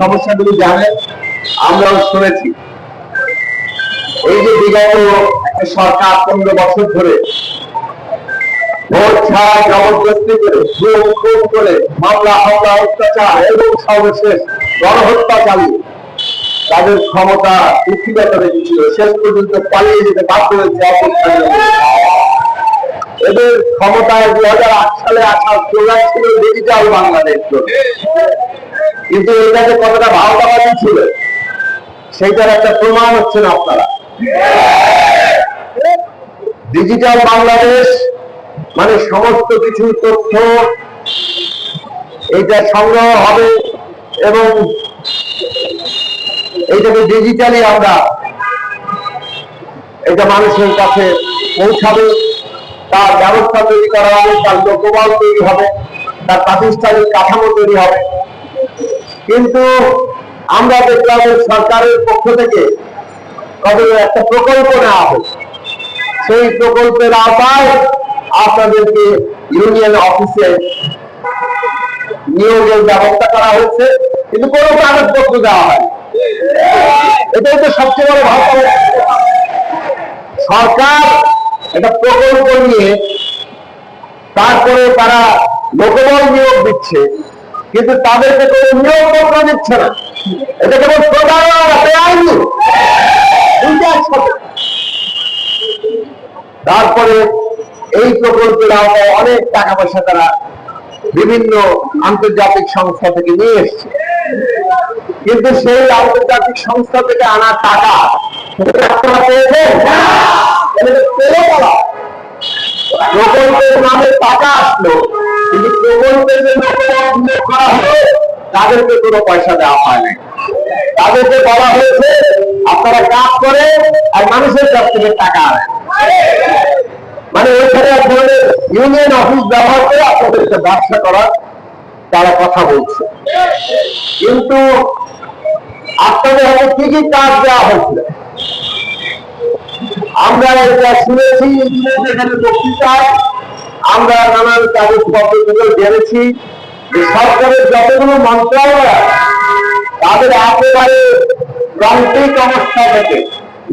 সমস্যাগুলি জানেন আমরাও শুনেছি। এই যে বিগত একটা সরকার পনেরো বছর ধরে ভোট জবরদস্তি করে খুন করে মামলা, হামলা, অত্যাচার এবং সর্বশেষ গণহত্যা চালিয়ে তাদের ক্ষমতা রেখেছিল শেষ পর্যন্ত পালিয়ে যেতে বাধ্য হয়েছে এদের ক্ষমতায় দু হাজার আট সালে আসার প্রোগ্রাম ছিল ডিজিটাল বাংলাদেশ কিন্তু এটাকে কতটা ভাওতাবাদী ছিল, সেইটার একটা প্রমাণ হচ্ছেন আপনারা। ডিজিটাল বাংলাদেশ মানে সমস্ত কিছু তথ্য, এইটা সংগ্রহ হবে এবং এইটাকে ডিজিটালি আমরা এটা মানুষের কাছে পৌঁছাবে, তার ব্যবস্থা তৈরি করা হবে, তার লোকবল তৈরি হবে, তার প্রাতিষ্ঠানিক কাঠামো তৈরি হবে। কিন্তু আমরা দেখলাম সরকারের পক্ষ থেকে কত একটা প্রকল্প নেওয়া হয়েছে সেই প্রকল্পের আওতায় আপনাদেরকে ইউনিয়ন অফিসে নিয়োগের ব্যবস্থা করা হয়েছে কিন্তু কোনো কাগজপত্র দেওয়া হয় এটাই তো সবচেয়ে বড় ভাষা সরকার একটা প্রকল্প নিয়ে তারপরে তারা লোকবল নিয়োগ দিচ্ছে। কিন্তু তাদেরকে কোনো নিয়োগপত্র দিচ্ছে না। এটা কেবল বেআইনি। তারপরে এই প্রকল্পের আওতায় অনেক টাকা পয়সা তারা বিভিন্ন আন্তর্জাতিক সংস্থা থেকে নিয়ে এসছে। কিন্তু সেই আন্তর্জাতিক সংস্থা থেকে আনা টাকা প্রকল্পের নামে টাকা আসলো। তাদেরকে কোনো পয়সা দেওয়া হয় নাই। তাদেরকে বলা হয়েছে, আপনারা কাজ করে আর মানুষের কাছ থেকে টাকা মানে ওইখানে এক ইউনিয়ন অফিস ব্যবহার করে আপনাদেরকে ব্যবসা করার তারা কথা বলছে। কিন্তু আপনাদের হাতে কি কি কাজ দেওয়া হয়েছিল আমরা এটা শুনেছি বক্তৃতায় আমরা নানান জেনেছি সরকারের যতগুলো মন্ত্রণালয় তাদের একেবারে প্রান্তিক অবস্থা থেকে,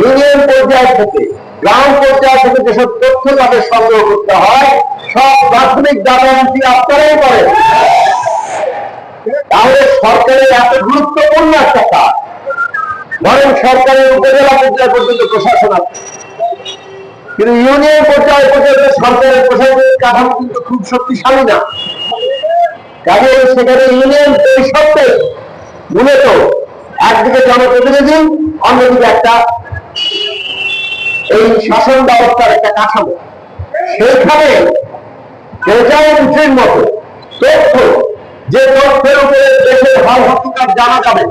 ইউনিয়ন পর্যায় থেকে, গ্রাম পর্যায় থেকে যেসব তথ্য তাদের সংগ্রহ করতে হয়, সব প্রাথমিক এন্ট্রি আপনারাই করেন। তাহলে সরকারের এত গুরুত্বপূর্ণ একটা কাজ। ধরেন সরকারের উপজেলা পর্যায় পর্যন্ত প্রশাসন আছে। কিন্তু ইউনিয়ন পর্যায়ে পর্যন্ত সরকারের প্রশাসনিক কাঠামো কিন্তু খুব শক্তিশালী না। কাজে সেখানে ইউনিয়ন পরিষদকে মূলত একদিকে জনপ্রতিনিধি, অন্যদিকে একটা এই শাসন ব্যবস্থার একটা কাঠামো। সেখানে এন্ট্রির মতো তথ্য যে তথ্যের উপরে দেশের হাল হকিকার জানা যাবে,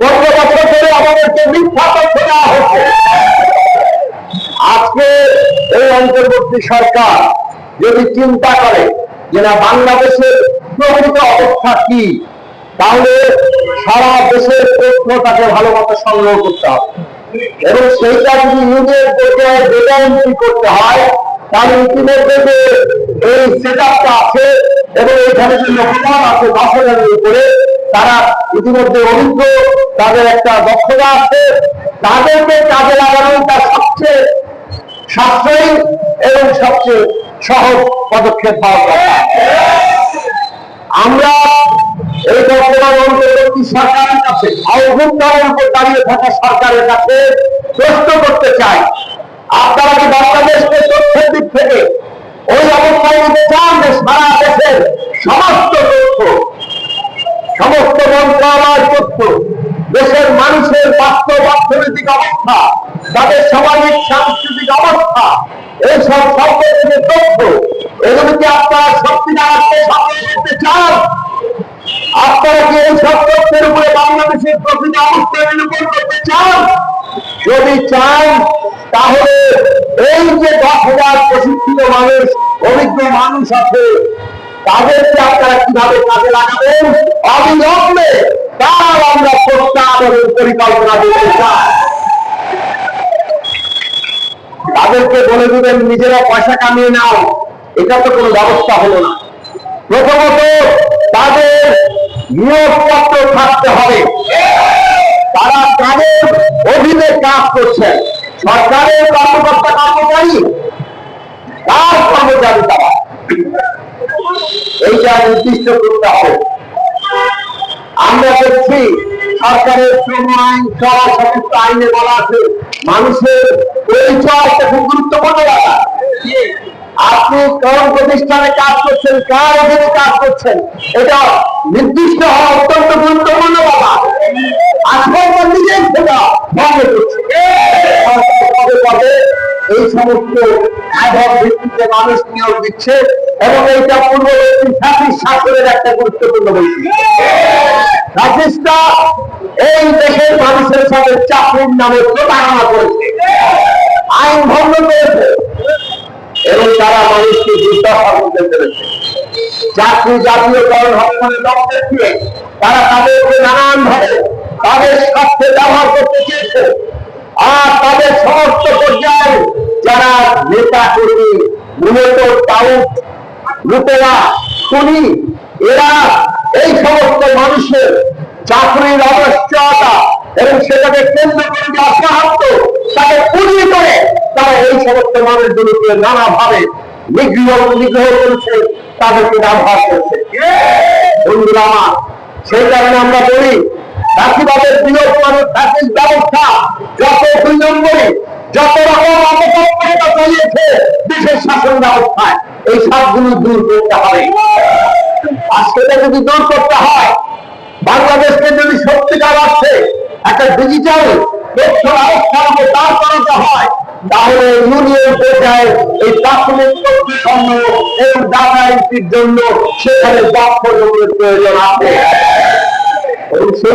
পনেরো বছর ধরে আমাদেরকে মিথ্যা তথ্য দেওয়া হচ্ছে। আজকে এই অন্তর্বর্তী সরকার যদি চিন্তা করে যে না, বাংলাদেশের প্রকৃত অবস্থা কি, তাহলে সারা দেশের তথ্য ভালো মতো সংগ্রহ করতে হবে। এবং সেইটা যদি ইউনিয়ন পর্যায়ে ডেটা এন্ট্রি করতে হয়, তাহলে ইতিমধ্যে যে এই সেট আছে এবং এখানে যে লোকমান আছে দশ হাজারের উপরে, তারা ইতিমধ্যে অভিজ্ঞ, তাদের একটা দক্ষতা আছে। তাদেরকে কাজে লাগানোটা সবচেয়ে সাশ্রয়ী এবং সবচেয়ে সহজ পদক্ষেপ দরকার। আমরা এই বর্তমান অন্তর্বর্তী সরকারের কাছে অভ্যন্তরের উপর দাঁড়িয়ে থাকা সরকারের কাছে প্রশ্ন করতে চাই। আপনারা কি বাংলাদেশকে তথ্যের দিক থেকে ওই অবস্থায় নিতে চান যে সারা দেশের সমস্ত তথ্য, সমস্ত মন্ত্রণালয় তথ্য, দেশের মানুষের বাস্তব অর্থনৈতিক অবস্থা তাদের সামাজিক, সাংস্কৃতিক অবস্থা এইসব সম্পর্কে তথ্য, এগুলো কি আপনারা সত্যিকার অর্থে সংগ্রহ করতে চান? আপনারা কি এই সব তথ্যের উপরে বাংলাদেশের প্রকৃত অবস্থা নিরূপণ করতে চান? যদি চান, তাহলে এই যে দশ হাজার প্রশিক্ষিত মানুষ, অভিজ্ঞ মানুষ আছে, তাদেরকে আপনারা কীভাবে কাজে লাগাবেন? অবিলম্বে তার আমরা প্রত্যাহারের পরিকল্পনা দিতে চাই। তাদেরকে বলে দিবেন, নিজেরা পয়সা কামিয়ে নাও। এটা তো কোনো ব্যবস্থা হলো না। প্রথমত, তাদের নিয়োগপত্র থাকতে হবে। তারা কাদের অধীনে কাজ করছেন? সরকারের কর্মকর্তা কর্মচারী? কার কর্মচারী তারা? এইটা নির্দিষ্ট করতে হবে। আমরা দেখছি সরকারের শ্রম আইন সহ সমস্ত আইনে বলা আছে, মানুষের মানুষ নিয়োগ দিচ্ছে এবং এইটা পূর্ববর্তী জাতির শাসনের একটা গুরুত্বপূর্ণ বৈশিষ্ট্য। এই দেশের মানুষের সাথে চাকরির নামে প্রতারণা করেছে। আইন ভঙ্গ করেছে। এবং তারা মানুষকে দুর্দশা করতে পেরেছে চাকরি জাতীয়করণ বলে লক্ষ্যে দিয়ে তারা তাদেরকে নানান ভাবে তাদের স্বার্থে ব্যবহার করতে চেয়েছে। আর তাদের সমস্ত পর্যায়ে যারা নেতা, কর্মী, মূলত টাউট, লুটেরা, খুনি, এরা এই সমস্ত মানুষের চাকরির অবশ্যতা এবং সেটাকে কেন্দ্র করে যে অসাহায্য তাকে পুড়িয়ে করে তারা এই সমস্ত মানুষগুলোকে নানাভাবে নিগ্রহ নিগ্রহ করেছে, তাদেরকে ব্যবহার করেছে। বন্ধুরা আমার, সেই কারণে আমরা বলি চাষিবাদের বিয়োগ মানে প্যাকেজ ব্যবস্থা, যত নম্বরে যত রকম দেশের শাসন ব্যবস্থায়, এই সবগুলো দূর করতে হবে। সেটা যদি দূর করতে হয়, বাংলাদেশকে যদি একটা ডিজিটাল হয়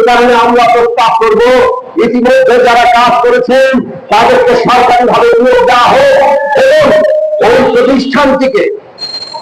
কারণে আমরা প্রস্তাব করব ইতিমধ্যে যারা কাজ করেছেন তাদেরকে সরকারি ভাবে নিয়োগ দেওয়া হোক এবং ওই প্রতিষ্ঠানটিকে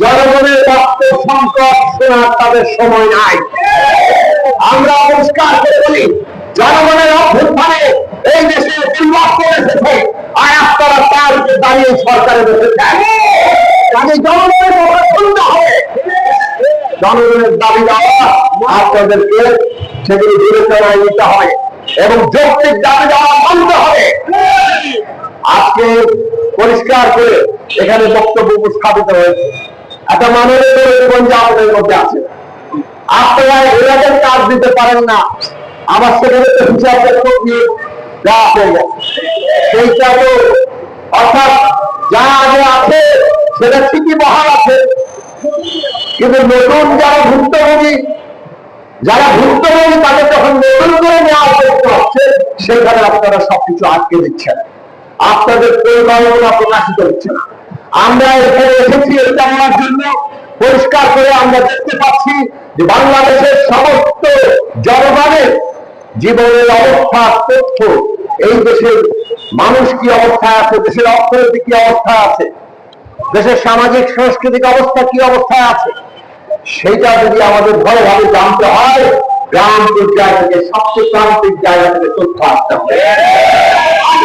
জনগণের রক্ত সংকট শোনার তাদের সময় নাই। আমরা পরিষ্কার করে বলি, জনগণের অভ্যুত্থানে এই দেশে নির্বাচন এসেছে। আর আপনারা তার দাঁড়িয়ে সরকারে বসেছেন কাজে জনগণের কথা হবে। জনগণের দাবি দেওয়া আপনাদেরকে সেগুলি বিবেচনায় নিতে হবে এবং যৌক্তিক দাবি দেওয়া মানতে হবে। আজকে পরিষ্কার করে এখানে বক্তব্য উপস্থাপিত হয়েছে। একটা মাননীয় পঞ্জাবের মধ্যে আছে। আপনারা এলাকার কাজ দিতে পারেন না। আবার সেখানে তো হিসাব সেইটা তো অর্থাৎ যা আগে আছে, সেটা ঠিকই বহাল আছে। কিন্তু নতুন যারা ভুক্তভোগী যারা ভুক্তভোগী, তাদের যখন নতুন করে নেওয়া হচ্ছে, সেখানে আপনারা সবকিছু আটকে দিচ্ছেন। আপনাদের পরিকল্পনা প্রকাশিত হচ্ছে না। আমরা এখানে এসেছি এটা নেওয়ার জন্য পরিষ্কার করে আমরা দেখতে পাচ্ছি যে বাংলাদেশের সমস্ত জনগণের জীবনের অবস্থা তথ্য এই দেশের মানুষ কি অবস্থায় আছে? দেশের অর্থনীতি কি অবস্থায় আছে? দেশের সামাজিক, সাংস্কৃতিক অবস্থা কি অবস্থায় আছে? সেইটা যদি আমাদের ভালোভাবে জানতে হয়, গ্রাম পর্যায় থেকে সবচেয়ে প্রান্তিক জায়গা থেকে তথ্য আসতে হবে।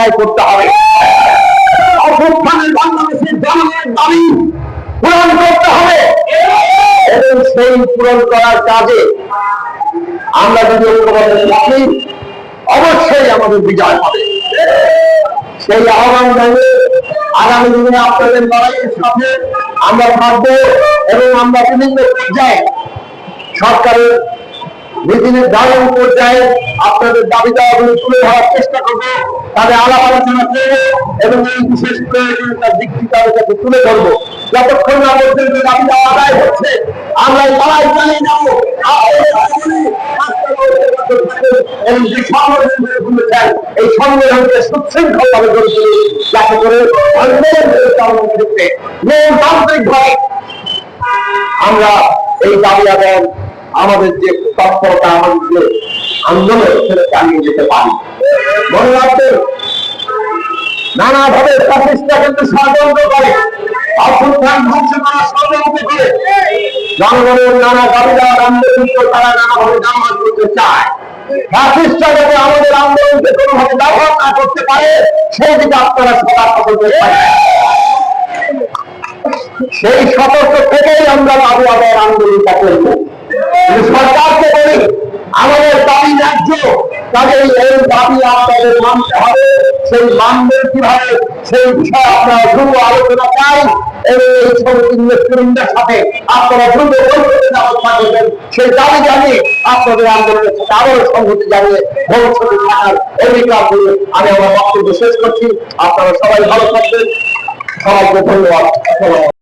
আদায় করতে হবে। পূরণ করতে হবে। এবং সেই পূরণ করার কাজে আমরা যদি অবশ্যই আমাদের বিজয় হবে। সেই আহ্বান জানিয়ে আগামী দিনে আপনাদের লড়াইয়ের সাথে আমরা এবং আমরা বিভিন্ন পর্যায়ে সরকারের মিটিংয়ের দারুণ পর্যায়ে আপনাদের দাবি দাওয়াগুলো তুলে ধরার চেষ্টা করব। তাদের আলাপ আলোচনা করব এবং এই বিশেষ প্রয়োজনীয়তার দিকটি তাদের কাছে তুলে ধরবো। যতক্ষণ না পর্যন্ত দাবি দেওয়া আদায় হচ্ছে, আমরা লড়াই চালিয়ে যাব। এই সংগঠনকে আমরা এই দাবি আদায় আমাদের যে তৎপরতা আমাদের যে আন্দোলন সেটা চালিয়ে যেতে পারি। মনে রাখবেন নানাভাবে প্রচেষ্টা কিন্তু ষড়যন্ত্র করে। সেই সতর্ক সেই সতর্ক থেকেই আমরা আবু আবার আন্দোলনটা করব। সরকারকে বলি, আমাদের দাবি ন্যায্য কাজেই এই দাবি আপনাদের মানতে হবে। সেই মানবেন কীভাবে, সেই বিষয়ে আপনারা আলোচনা চাই এবং এই সাথে আপনারা দ্রুত সেই দাবি জানিয়ে আপনাদের আন্দোলনের সাথে সংহতি জানিয়ে ভবিষ্যতে থাকার অধিকার দিয়ে আমি আমার বক্তব্য শেষ করছি। আপনারা সবাই ভালো থাকবেন। সবাইকে ধন্যবাদ।